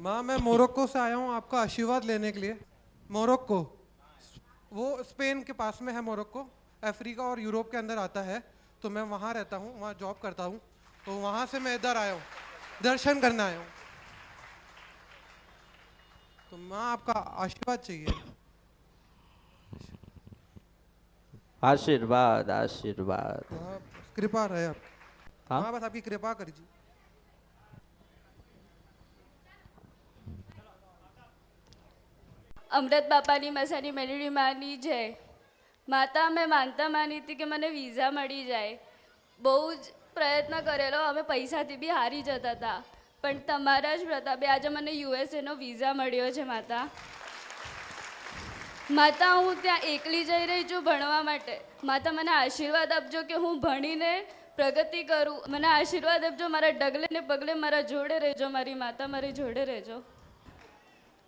माँ मैं मोरक्को से आया हूँ आपका आशीर्वाद लेने के लिए। मोरक्को वो स्पेन के पास में है मोरक्को। अफ्रीका और यूरोप के अंदर आता है तो मैं वहाँ रहता हूँ वहाँ जॉब करता हूँ। तो वहाँ से मैं इधर आया हूँ दर्शन करने आया हूँ। तो माँ आपका आशीर्वाद चाहिए। आशीर्वाद आशीर्वाद। हाँ, कृपा रहे आप। हाँ? बस आपकी कृपा कर जी અમૃત બાપાની, મસાની મેલડી માની જય. માતા મેં માનતા માની હતી કે મને વિઝા મળી જાય. બહુ જ પ્રયત્ન કરેલો, અમે પૈસાથી બી હારી જતા હતા. પણ તમારા જ પ્રતાપે આજે મને યુએસએનો વિઝા મળ્યો છે, માતા. માતા, હું ત્યાં એકલી જઈ રહી છું ભણવા માટે. માતા, મને આશીર્વાદ આપજો કે હું ભણીને પ્રગતિ કરું. મને આશીર્વાદ આપજો, મારા ડગલે ને પગલે મારા જોડે રહેજો, મારી માતા મારી જોડે રહેજો.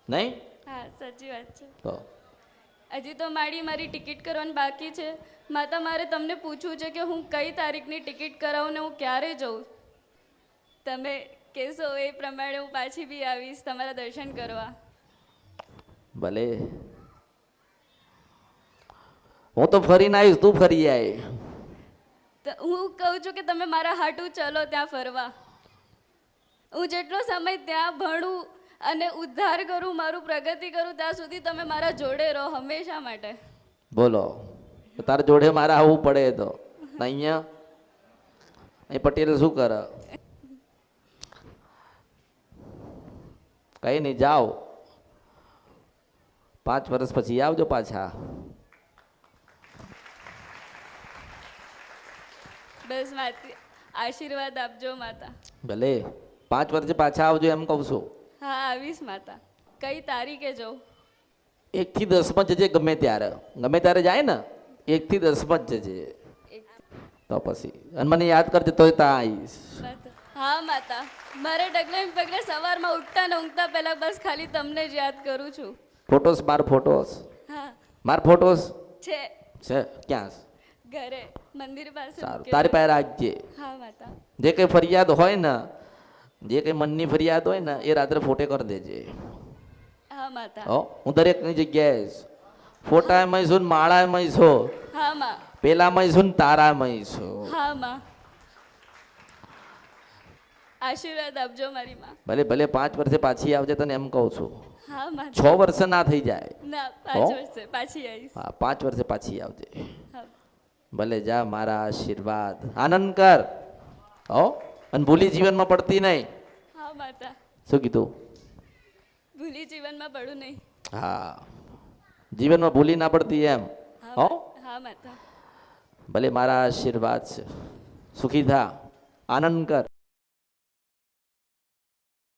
નહીં? હા સાચી વાત છે. તો? હજી તો મારી મારી ટિકિટ કરવાની બાકી છે. માતા મારે તમને પૂછવું છે કે હું કઈ તારીખની ટિકિટ કરાવું ને હું ક્યારે જઉં? તમે કહેશો એ પ્રમાણે હું પાછી બી આવીશ તમારા દર્શન કરવા. ભલે. હું તો ફરીને આવીશ તું ફરી તો હું કહું છું કે તમે મારા હાટું ચલો ત્યાં ફરવા. હું જેટલો સમય ત્યાં ભણું અને ઉદ્ધાર કરું મારું પ્રગતિ કરું ત્યાં સુધી તમે મારા જોડે રહો હંમેશા માટે. બોલો. તારા જોડે મારે આવવું પડે તો. અહીંયા? અહીં પટેલ શું કરે? કઈ નહીં જાઓ. પાંચ વર્ષ પછી આવજો પાછા. બસ આશીર્વાદ આપજો માતા. ભલે. પાંચ વર્ષે પાછા આવજો એમ કહું છું. હા આવીશ માતા. કઈ તારીખે જવું? એકથી દસમાં જજે ગમે ત્યારે. ગમે ત્યારે જાય ને એકથી દસમાં જ જજે. તો પછી. અને મને યાદ કરજે તોય ત્યાં આવીશ. હા માતા. મારે ડગલે પગલે સવારમાં ઉઠતા ને ઊંઘતા પહેલા બસ ખાલી તમને જ યાદ કરું છું. ફોટોસ માર ફોટોસ હા. માર ફોટોસ છે. છે? ક્યાં ઘરે. મંદિર પાસે સારું. તારી પાસે રાખજે. હા માતા. જે કંઈ ફરિયાદ હોય ને જે કંઈ મનની ફરિયાદ હોય ને એ રાત્રે ફોટે કરી દેજે. હા માતા. હો હું દરેકની જગ્યાએ ફોટા ફોટામાં છું ને માળામાં છું. હા માં. પેલામાં છું ને તારા છું. હા માં. આશીર્વાદ આપજો મારી માં. ભલે ભલે પાંચ વર્ષે પાછી આવજે તને એમ કહું છું. હા છ વર્ષ ના થઈ જાય. ના પાંચ? વર્ષે પાછી આવીશ. હા પાંચ વર્ષે પાછી આવજે. ભલે જા મારા આશીર્વાદ. આનંદ કર. હો? અને ભૂલી જીવનમાં પડતી નહીં. માતા. શું કીધું? ભૂલી જીવનમાં પડું નહીં. હા. જીવનમાં ભૂલી ના પડતી એમ. હા હો? માતા. ભલે મારા આશીર્વાદ છે. સુખી થા. આનંદ કર.